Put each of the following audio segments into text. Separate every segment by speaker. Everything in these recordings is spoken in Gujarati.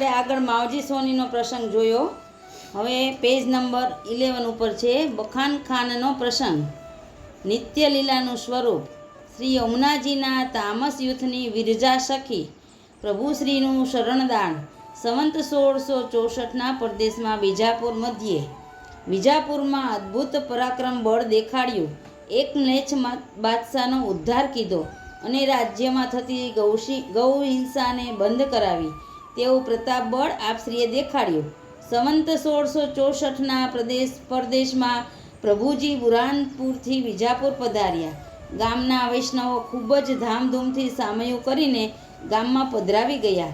Speaker 1: આપણે આગળ માવજી સોનીનો પ્રસંગ જોયો. હવે પેજ નંબર ઇલેવન ઉપર છે, બખાન ખાનનો પ્રસંગ. નિત્યલીલાનું સ્વરૂપ. શ્રી યમુનાજીના તામસ યુથની વિરજા સખી. પ્રભુશ્રીનું શરણદાન. સંવંત સોળસો ચોસઠના પ્રદેશમાં બીજાપુર મધ્યે. વિજાપુરમાં અદ્ભુત પરાક્રમ બળ દેખાડ્યું. એક મ્લેચ્છ બાદશાહનો ઉદ્ધાર કીધો અને રાજ્યમાં થતી ગૌશી ગૌ હિંસાને બંધ કરાવી. તેવું પ્રતાપ બળ આપશ્રીએ દેખાડ્યું. સંવંત સોળસો ચોસઠના પ્રદેશ પરદેશમાં પ્રભુજી બુરાનપુરથી વિજાપુર પધાર્યા. ગામના વૈષ્ણવો ખૂબ જ ધામધૂમથી સામયું કરીને ગામમાં પધરાવી ગયા.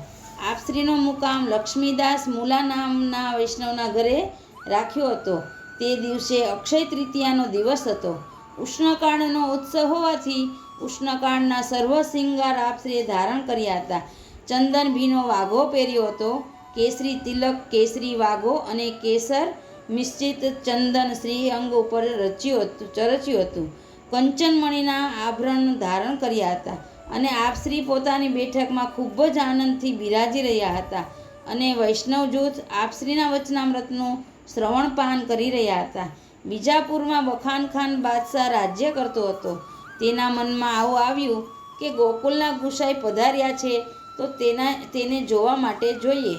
Speaker 1: આપશ્રીનો મુકામ લક્ષ્મીદાસ મુલા નામના વૈષ્ણવના ઘરે રાખ્યો હતો. તે દિવસે અક્ષય તૃતીયાનો દિવસ હતો. ઉષ્ણકાળનો ઉત્સવ હોવાથી ઉષ્ણકાળના સર્વ શિંગાર આપશ્રીએ ધારણ કર્યા હતા. ચંદન ભીનો વાઘો પહેર્યો હતો. કેસરી તિલક, કેસરી વાઘો અને કેસર મિશ્રિત ચંદન શ્રી અંગ ઉપર રચ્યું હતું, ચરચ્યું હતું. કંચનમણીના આભરણ ધારણ કર્યા હતા અને આપશ્રી પોતાની બેઠકમાં ખૂબ જ આનંદથી બિરાજી રહ્યા હતા અને વૈષ્ણવ જૂથ આપશ્રીના વચનામૃતનું શ્રવણપાન કરી રહ્યા હતા. બીજાપુરમાં બખાન ખાન બાદશાહ રાજ્ય કરતો હતો. તેના મનમાં આવું આવ્યું કે ગોકુલના ગુસાઈ પધાર્યા છે તો તેના, તેને જોવા માટે જોઈએ.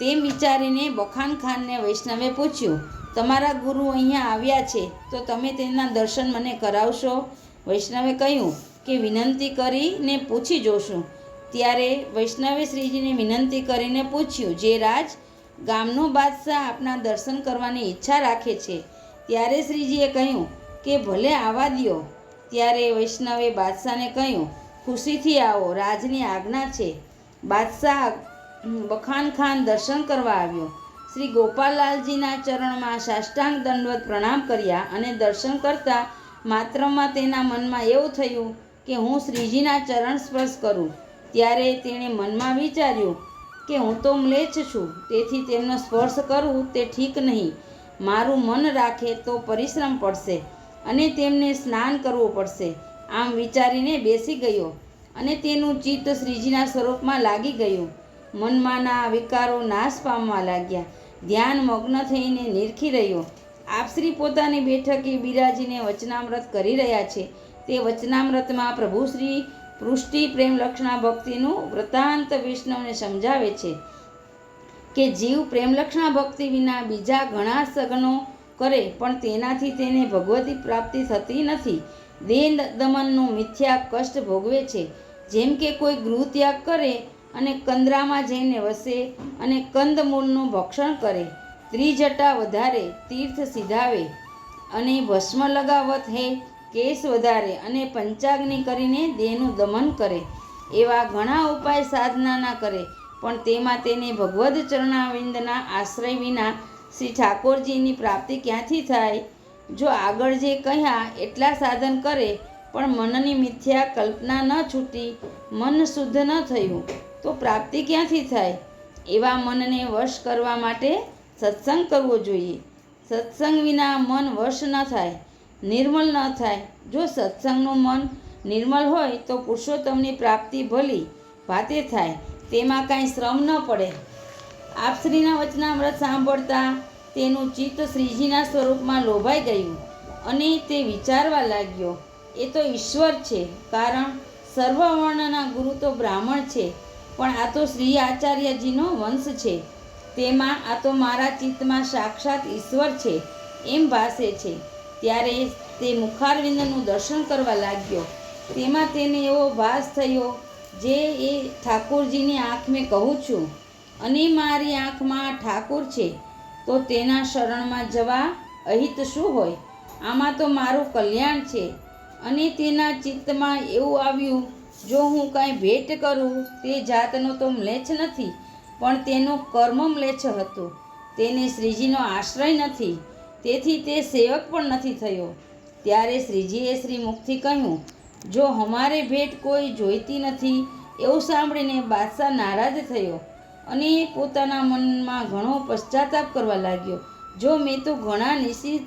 Speaker 1: તેમ વિચારીને બખાન ખાનને વૈષ્ણવે પૂછ્યું, તમારા ગુરુ અહીંયા આવ્યા છે, તો તમે તેના દર્શન મને કરાવશો? વૈષ્ણવે કહ્યું, કે વિનંતી કરીને પૂછી જોશું. ત્યારે વૈષ્ણવે શ્રીજીને વિનંતી કરીને પૂછ્યું, જે રાજ ગામનો બાદશાહ આપના દર્શન કરવાની ઈચ્છા રાખે છે? ત્યારે શ્રીજીએ કહ્યું, કે ભલે આવવા દ્યો. ત્યારે વૈષ્ણવે બાદશાહને કહ્યું ખુશીથી આવો, રાજની આજ્ઞા છે. બાદશાહ બખાન ખાન દર્શન કરવા આવ્યો. શ્રી ગોપાલલાલજીના ચરણમાં સાષ્ટાંગ દંડવત પ્રણામ કર્યા અને દર્શન કરતા માત્રમાં તેના મનમાં એવું થયું કે હું શ્રીજીના ચરણ સ્પર્શ કરું. ત્યારે તેણે મનમાં વિચાર્યું કે હું તો મ્લેચ્છ છું, તેથી તેમનો સ્પર્શ કરવું તે ઠીક નહીં. મારું મન રાખે તો પરિશ્રમ પડશે અને તેમને સ્નાન કરવું પડશે. આમ વિચારીને બેસી ગયો અને તેનું ચિત્ત શ્રીજીના સ્વરૂપમાં લાગી ગયું. મનમાંના વિકારો નાશ પામવા લાગ્યા. ધ્યાન મગ્ન થઈને નિરખી રહ્યો. આપશ્રી પોતાની બેઠકે બિરાજીને વચનામૃત કરી રહ્યા છે. તે વચનામૃતમાં પ્રભુશ્રી પૃષ્ટિ પ્રેમ લક્ષણા ભક્તિનું વૃતાંત વિષ્ણુને સમજાવે છે કે જીવ પ્રેમલક્ષણા ભક્તિ વિના બીજા ઘણા સગનો કરે, પણ તેનાથી તેને ભગવતી પ્રાપ્તિ થતી નથી. દેહ દમનનું મિથ્યા કષ્ટ ભોગવે છે. જેમ કે કોઈ ગૃહ ત્યાગ કરે અને કંદરામાં જઈને વસે અને કંદમૂળનું ભક્ષણ કરે, ત્રિજટા વધારે, તીર્થ સિધાવે અને ભસ્મ લગાવત હે, કેસ વધારે અને પંચાગ્નિ કરીને દેહનું દમન કરે. એવા ઘણા ઉપાય સાધનાના કરે, પણ તેમાં તેને ભગવદ ચરણાવિંદના આશ્રય વિના શ્રી ઠાકોરજીની પ્રાપ્તિ ક્યાંથી થાય? જો આગળ જે કહ્યા, એટલા સાધન કરે, પણ મનની મિથ્યા કલ્પના ન છૂટી, મન શુદ્ધ ન થયું, તો પ્રાપ્તિ ક્યાંથી થાય? એવા મનને વશ કરવા માટે સત્સંગ કરવો જોઈએ. સત્સંગ વિના મન વશ ન થાય નિર્મલ ન થાય. જો સત્સંગનું મન નિર્મલ હોય, તો પુરુષોત્તમની પ્રાપ્તિ ભલી ભાતે થાય. તેમાં કાંઈ શ્રમ ન પડે. આપશ્રીના વચનામૃત સાંભળતા તેનું ચિત્ત શ્રીજીના સ્વરૂપમાં લોભાઈ ગયું અને તે વિચારવા લાગ્યો, એ તો ઈશ્વર છે, કારણ સર્વવર્ણના ગુરુ તો બ્રાહ્મણ છે, પણ આ તો શ્રી આચાર્યજીનો વંશ છે. તેમાં આ તો મારા ચિત્તમાં સાક્ષાત ઈશ્વર છે, એમ ભાસે છે. ત્યારે તે મુખારવિંદનું દર્શન કરવા લાગ્યો. તેમાં તેને એવો ભાસ થયો, જે એ ઠાકોરજીની આંખ મેં કહું છું, અને મારી આંખમાં ઠાકોર છે તો તેના શરણમાં જવા અહિત શું હોય? આમાં તો મારું કલ્યાણ છે. અને તેના ચિત્તમાં એવું આવ્યું, જો હું કાંઈ ભેટ કરું, તે જાતનો તો મ્લેચ્છ નથી, પણ તેનો કર્મ મ્લેચ્છ હતો. તેને શ્રીજીનો આશ્રય નથી. તેથી તે સેવક પણ નથી થયો. ત્યારે શ્રીજીએ શ્રી મુખથી કહ્યું, જો અમારે ભેટ કોઈ જોઈતી નથી, એવું સાંભળીને બાદશાહ નારાજ થયો. અને પોતાના મનમાં ઘણો પશ્ચાતાપ કરવા લાગ્યો. જો મેં તો ઘણા નિશ્ચિત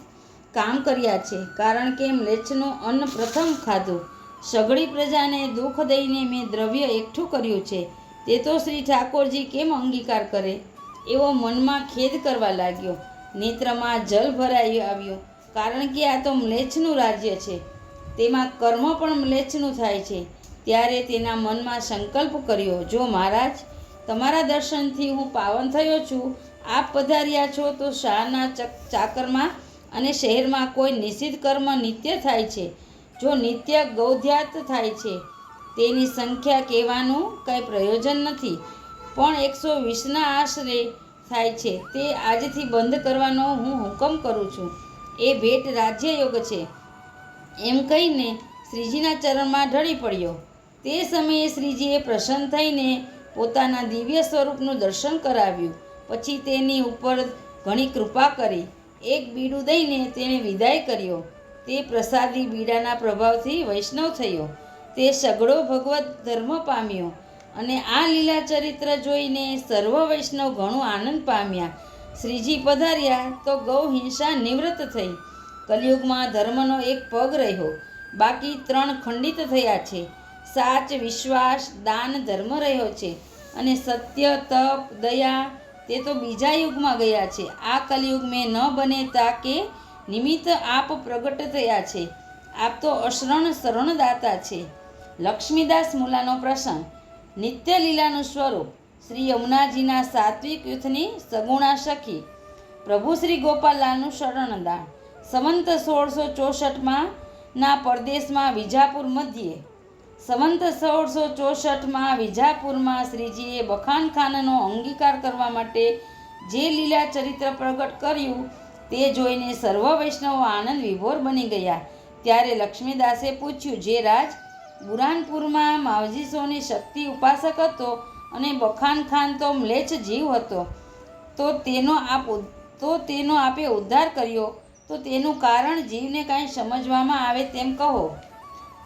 Speaker 1: કામ કર્યા છે, કારણ કે મ્લેચ્છનું અન્ન પ્રથમ ખાધું. સઘળી પ્રજાને દુઃખ દઈને મેં દ્રવ્ય એકઠું કર્યું છે. તે તો શ્રી ઠાકોરજી કેમ અંગીકાર કરે? એવો મનમાં ખેદ કરવા લાગ્યો. નેત્રમાં જલ ભરાઈ આવ્યું, કારણ કે આ તો મ્લેચ્છનું રાજ્ય છે. તેમાં કર્મ પણ મ્લેચ્છનું થાય છે. ત્યારે તેના મનમાં સંકલ્પ કર્યો, જો મહારાજ તમારા દર્શનથી હું પાવન થયો છું. આપ પધાર્યા છો તો શાહના ચક, ચાકરમાં અને શહેરમાં કોઈ નિષિદ્ધ કર્મ નિત્ય થાય છે. જો નિત્ય ગૌધ્યાત થાય છે, તેની સંખ્યા કહેવાનું કંઈ પ્રયોજન નથી. પણ એકસો વીસના આશરે થાય છે. તે આજથી બંધ કરવાનો હું હુકમ કરું છું. એ ભેટ રાજ્યયોગ છે. એમ કહીને શ્રીજીના ચરણમાં ઢળી પડ્યો. તે સમયે શ્રીજીએ પ્રસન્ન થઈને પોતાના દિવ્ય સ્વરૂપનું દર્શન કરાવ્યું. પછી તેની ઉપર ઘણી કૃપા કરી. એક બીડું દઈને તેણે વિદાય કર્યો. તે પ્રસાદી બીડાના પ્રભાવથી વૈષ્ણવ થયો. તે સગડો ભગવત ધર્મ પામ્યો અને આ લીલા ચરિત્ર જોઈને સર્વ વૈષ્ણવ ઘણો આનંદ પામ્યા. શ્રીજી પધાર્યા તો ગૌ હિંસા નિવૃત્ત થઈ. કલયુગમાં ધર્મનો એક પગ રહ્યો. બાકી ત્રણ ખંડિત થયા છે. સાચ વિશ્વાસ દાન ધર્મ રહ્યો છે. અને સત્ય, તપ, દયા તે તો બીજા યુગમાં ગયા છે. આ કલયુગ મેં ન બને તા કે નિમિત્ત આપ પ્રગટ થયા છે. આપ તો અશરણ શરણદાતા છે. લક્ષ્મીદાસ મુલાનો પ્રસંગ. નિત્ય લીલાનું સ્વરૂપ. શ્રી યમુનાજીના સાત્વિક યુથની સગુણા સખી. પ્રભુ શ્રી ગોપાલલાલનું શરણદાન. સંવંત સોળસો ચોસઠમાં ના પરદેશમાં વિજાપુર મધ્યે સંવંત સોળસો ચોસઠમાં વિજાપુરમાં શ્રીજીએ બખાન ખાનનો અંગીકાર કરવા માટે જે લીલા ચરિત્ર પ્રગટ કર્યું તે જોઈને સર્વ વૈષ્ણવો આનંદ વિભોર બની ગયા. ત્યારે લક્ષ્મીદાસે પૂછ્યું, જે રાજ? બુરાનપુરમાં માવજીસોની શક્તિ ઉપાસક હતો અને બખાન ખાન તો મ્લેચ્છ જીવ હતો. તો તેનો આપ તો તેનો આપે ઉદ્ધાર કર્યો. તો તેનું કારણ જીવને કાંઈ સમજવામાં આવે તેમ કહો.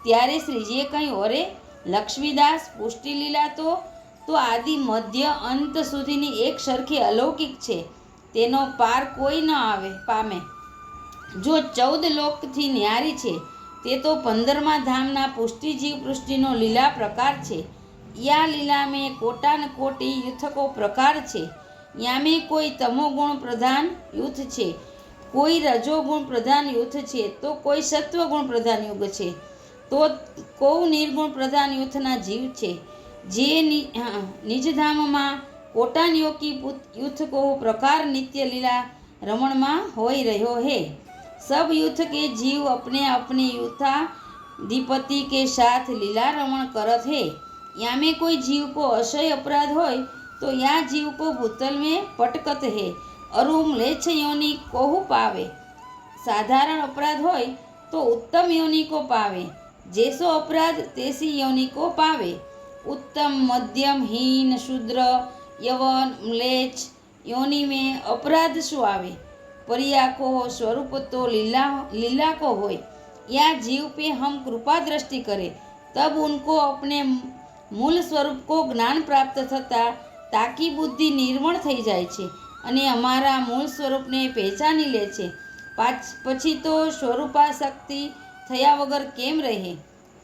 Speaker 1: ત્યારે શ્રીજીએ કહ્યું, અરે, લક્ષ્મીદાસ, પુષ્ટિલીલા તો તો આદિ મધ્ય અંત સુધીની એક સરખી અલૌકિક છે. તેનો પાર કોઈ ન આવે પામે. જો ચૌદ લોકથી ન્યારી છે, તે તો પંદરમા ધામના પુષ્ટિજીવ પૃષ્ટિનો લીલા પ્રકાર છે. યા લીલા મેં કોટાન કોટી યુથકો પ્રકાર છે. યામે કોઈ તમોગુણ પ્રધાન યુથ છે. કોઈ રજોગુણ પ્રધાન યુથ છે, તો કોઈ સત્વગુણ પ્રધાન યુગ છે. તો કૌ નિર્ગુણ પ્રધાન યુથના જીવ છે. જે નિજધામમાં કોટાનિયોકી યુથ કો પ્રકાર નિત્ય લીલા રમણમાં હોઈ રહ્યો હે. સબ યુથ કે જીવ અપને અપને યુથા દીપતિ કે સાથ લીલા રમણ કરત હે. યામે કોઈ જીવ કો અસહ્ય અપરાધ હોય તો યા જીવ કો ભૂતલ મેં પટકત હે. અરૂમ લેછ યોની કહું પાવે. સાધારણ અપરાધ હોય તો ઉત્તમ યોની કો પાવે. पावे जैसो अपराध तैसी योनि को पावे उत्तम मध्यम हीन शूद्र यवन म्लेच्छ योनि में अपराध शु आवे परिया को हो स्वरूप तो लीला लीला को होय या जीव पे हम कृपा दृष्टि करें तब उनको अपने મૂળ સ્વરૂપ કો જ્ઞાન પ્રાપ્ત થતાં તાકી બુદ્ધિ નિર્મળ થઈ જાય છે અને અમારા મૂળ સ્વરૂપને પહેચાની લે છે પાછ પછી તો સ્વરૂપાશક્તિ થયા વગર કેમ રહે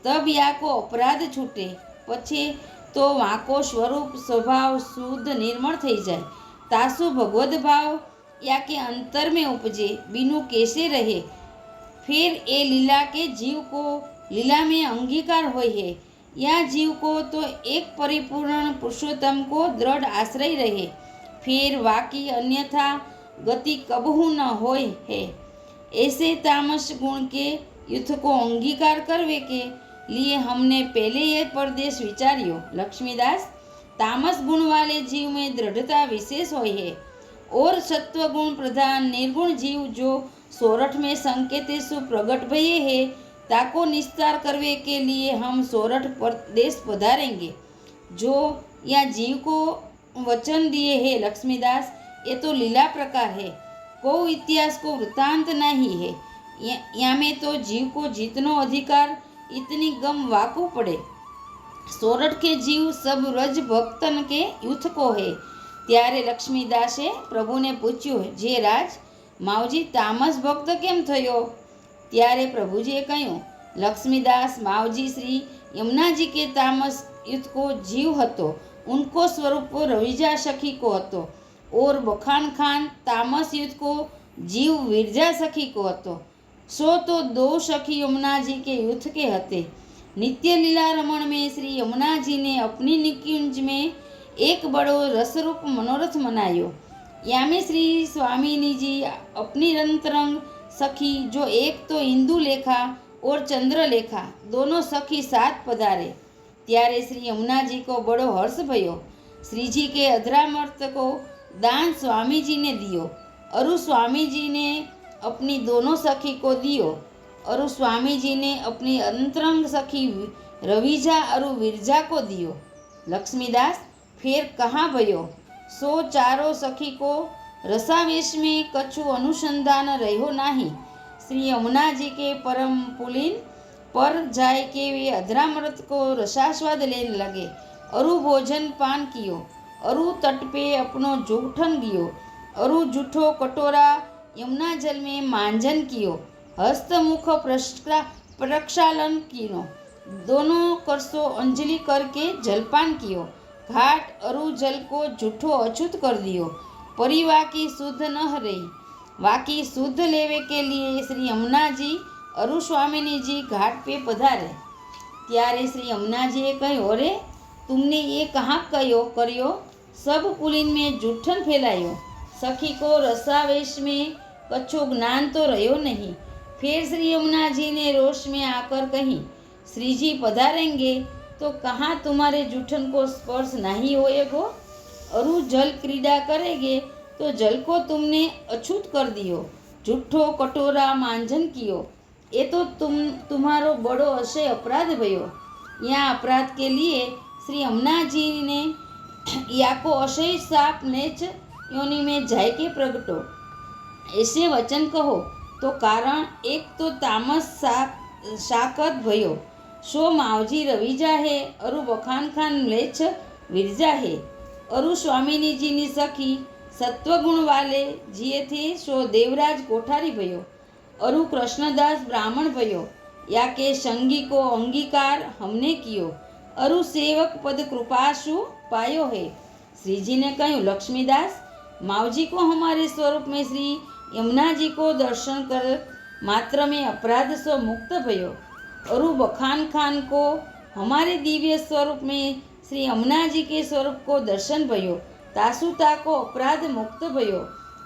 Speaker 1: તબ યાકો અપરાધ છૂટે પછી તો વાંકો સ્વરૂપ સ્વભાવ શુદ્ધ નિર્મળ થઈ જાય તાસુ ભગવદ ભાવ या के अंतर में उपजे बिनु कैसे रहे फिर ये लीला के जीव को लीला में अंगीकार होय है या जीव को तो एक परिपूर्ण पुरुषोत्तम को दृढ़ आश्रय रहे फिर वाकी अन्यथा गति कबहू न होय है ऐसे तामस गुण के युद्ध को अंगीकार करवे के लिए हमने पहले ये प्रदेश विचारियो। लक्ष्मीदास, तामस गुण वाले जीव में दृढ़ता विशेष होय है और सत्व गुण प्रधान निर्गुण जीव जो सोरठ में संकेतेषु प्रगट भये है, ताको निस्तार करवे के लिए हम सोरठ प्रदेश पधारेंगे। जो या जीव को वचन दिए है लक्ष्मीदास, ये तो लीला प्रकार है। को इतिहास को वृतांत नहीं है। યામે તો જીવકો જીતનો અધિકાર ઇતની ગમ વાકો પડે. સોરઠ કે જીવ સબ રજ ભક્તન કે યુથકો હે. ત્યારે લક્ષ્મીદાસે પ્રભુને પૂછ્યું, જે રાજ, માવજી તામસ ભક્ત કેમ થયો? ત્યારે પ્રભુજીએ કહ્યું, લક્ષ્મીદાસ, માવજી શ્રી યમુનાજી કે તામસ યુથકો જીવ હતો. ઉનકો સ્વરૂપ રવિજા સખીકો હતો. ઓર બખાન ખાન તામસ યુદ્ધ જીવ વિરજા સખીકો હતો. सो तो दो सखी यमुना जी के युद्ध के हते नित्य लीला रमण में श्री यमुना जी ने अपनी निकुंज में एक बड़ो रसरूप मनोरथ मनायो यामे श्री स्वामिनी जी अपनी रंतरंग सखी जो एक तो इंदु लेखा और चंद्र लेखा दोनों सखी साथ पधारे ત્યારે શ્રી યમુનાજી को बड़ो हर्ष भयो श्री जी के अधरामर्त को दान स्वामी जी ने दियो अरु स्वामी जी ने अपनी दोनों सखी को दियो अरु स्वामी जी ने अपनी अंतरंग सखी रविजा अरु विरजा को दियो लक्ष्मीदास फिर कहाँ भयो सो चारों सखी को रसावेश में कछु अनुसंधान रहो नाही श्री यमुना जी के परम पुलिन पर जाय के वे अधरामृत को रसास्वाद लेने लगे अरु भोजन पान कियो अरु तट पे अपनो जूठन गियो अरु जूठो कटोरा यमुना जल में मांझन कियो हस्तमुख प्रक्षालन किनो। दोनों करसो अंजलि करके जलपान कियो। घाट अरु जल को जूठो अछूत कर दियो। परिवा की शुद्ध न रही। वाकी शुद्ध लेवे के लिए श्री यमुना जी અરુ સ્વામિનીજી पधारे। त्यारे श्री यमुना जी ये कहे अरे तुमने ये कहाँ कहो करियो? सब कुलीन में જૂઠન फैलायो। सखी को रसावेश में कच्छो ज्ञान तो रहो नहीं। फिर श्री यमुना जी ने रोष में आकर कही श्री जी पधारेंगे तो कहाँ तुम्हारे जूठन को स्पर्श नहीं होएगो? अरु जल क्रीड़ा करेंगे तो जल को तुमने अछूत कर दियो। जूठो कटोरा मांझन कियो। ये तो तुम, तुम्हारो बड़ो તુમારો अपराध भयो। यहाँ अपराध के लिए श्री લીએ जी ने या को अशय साप नेच योनि में जाय के प्रगटो। એસે વચન કહો, તો કારણ એક તો તામસ શાક, શાકત ભયો. શો માવજી રવિ જાહે, અરુ બખાન ખાન લેછ વિરજાહે અરુ સ્વામિનીજીની સખી સત્વગુણવાલે જીએથી સો દેવરાજ કોઠારી ભયો. અરુ કૃષ્ણદાસ બ્રાહ્મણ ભયો, યા કે સંગીકો અંગીકાર હમને કયો. અરુ સેવક પદ કૃપાશુ પાયો હે? શ્રીજીને કહ્યું, લક્ષ્મીદાસ, માવજી કો હમારે સ્વરૂપ મેં શ્રી यमुना जी को दर्शन कर मात्र में अपराध से मुक्त भयो। अरु बखान खान को हमारे दिव्य स्वरूप में श्री यमुना जी के स्वरूप को दर्शन भयो। तासुता को अपराध मुक्त भयो।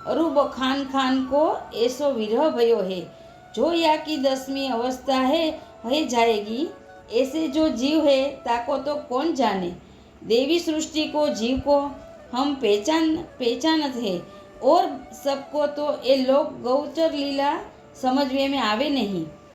Speaker 1: अरु बखान खान को ऐसो विरह भयो है। जो या की दसवीं अवस्था है है जाएगी। ऐसे जो जीव है, ताको तो कौन जाने? देवी सृष्टि को जीव को हम पहचान, पहचानत है। और सबको तो ये लोग गौचर लीला समझ में आवे नहीं